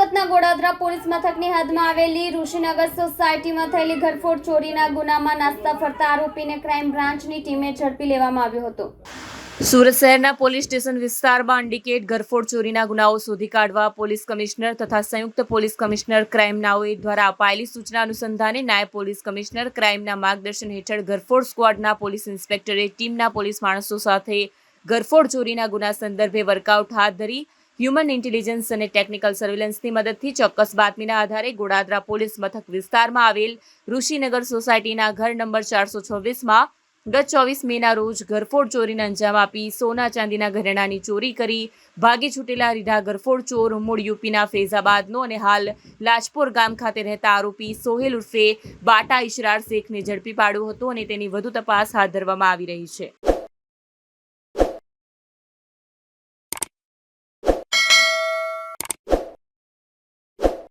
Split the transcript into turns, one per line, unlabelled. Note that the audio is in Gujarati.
સુરતના ગોડાદરા પોલીસ મથકની હદમાં આવેલી ઋષિનગર સોસાયટીમાં થયેલી ઘરફોડ ચોરીના ગુનામાં નાસ્તા ફરતા આરોપીને ક્રાઇમ બ્રાન્ચની ટીમે ઝડપી લેવામાં આવ્યો હતો.
સુરત શહેરના પોલીસ સ્ટેશન વિસ્તારમાં અંડિકેટ ઘરફોડ ચોરીના ગુનાઓ શોધી કાઢવા પોલીસ કમિશનર તથા સંયુક્ત પોલીસ કમિશનર ક્રાઇમ નાઓએ દ્વારા અપાયેલી સૂચના અનુસંધાને નાયબ પોલીસ કમિશનર ક્રાઇમના માર્ગદર્શન હેઠળ ઘરફોડ સ્ક્વોડના પોલીસ ઇન્સ્પેક્ટરે ટીમના પોલીસ માણસો સાથે ઘરફોડ ચોરીના ગુના સંદર્ભે વર્કઆઉટ હાથ ધરી હ્યુમન ઇન્ટેલિજન્સ અને ટેકનિકલ સર્વેલન્સની મદદથી ચોક્કસ બાતમીના આધારે ગોડાદરા પોલીસ મથક વિસ્તારમાં આવેલ ઋષિનગર સોસાયટીના ઘર નંબર ચારસો છવ્વીસમાં ગત ચોવીસ મેના રોજ ઘરફોડ ચોરીને અંજામ આપી સોના ચાંદીના ઘરેણાની ચોરી કરી ભાગી છૂટેલા રીઢા ઘરફોડ ચોર મૂળ યુપીના ફૈઝાબાદનો અને હાલ લાજપોર ગામ ખાતે રહેતા આરોપી સોહેલ ઉર્ફે બાટા ઇશરાર શેખને ઝડપી પાડ્યો હતો અને તેની વધુ તપાસ હાથ ધરવામાં આવી રહી છે.